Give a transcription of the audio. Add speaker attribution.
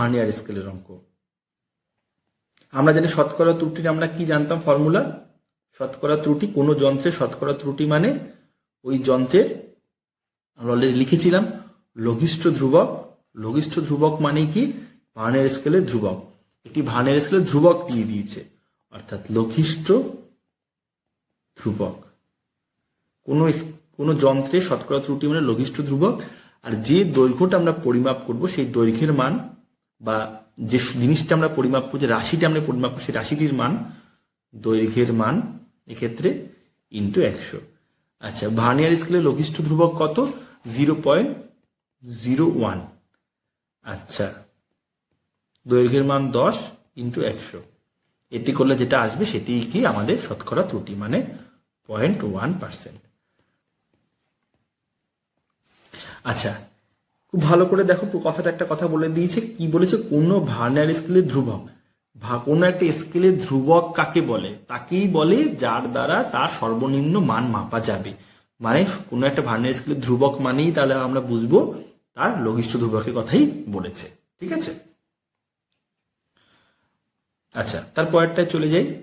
Speaker 1: Vernier স্কেলের অঙ্ক আমরা জানি শতকরা ত্রুটির আমরা কি জানতাম ফর্মুলা শতকরা ত্রুটি, কোনো যন্ত্রের শতকরা ত্রুটি মানে ওই যন্ত্রের, আমরা অলরেডি লিখেছিলাম, লঘিষ্ঠ ধ্রুবক। লঘিষ্ঠ ধ্রুবক মানে কি? ভার্নের স্কেলের ধ্রুবক। একটি ভার্নের স্কেলের ধ্রুবক দিয়ে দিয়েছে, অর্থাৎ লঘিষ্ঠ ধ্রুবক। কোনো কোনো যন্ত্রে শতকরা ত্রুটি মানে লঘিষ্ঠ ধ্রুবক। আর যে দৈর্ঘ্যটা আমরা পরিমাপ করব, সেই দৈর্ঘ্যের মান বা যে জিনিসটা আমরা পরিমাপ করব যে রাশিটা আমরা পরিমাপ করছি রাশিটির মান, দৈর্ঘ্যের মান, এক্ষেত্রে ইন্টু একশো। আচ্ছা ভার্নিয়ার স্কেলে লঘিষ্ঠ ধ্রুবক কত? Zero point zero one. আচ্ছা দৈর্ঘ্যের মান দশ ইন্টু একশো। এটি করলে যেটা আসবে, সেটি কি? আমাদের শতকরা ত্রুটি মানে পয়েন্ট ওয়ান পার্সেন্ট আচ্ছা খুব ভালো করে দেখো কথাটা একটা কথা বলে দিয়েছে। কি বলেছে? কোনো ভার্নার স্কেলের ধ্রুবক। কোনো একটা স্কেলের ধ্রুবক কাকে বলে? তাকেই বলে যার দ্বারা তার সর্বনিম্ন মান মাপা যাবে। মানে কোনো একটা ভার্নার স্কেলের ধ্রুবক মানেই তাহলে আমরা বুঝব তার লঘিষ্ঠ ধ্রুবকের কথাই বলেছে। ঠিক আছে? আচ্ছা তারপরটায় চলে যাই।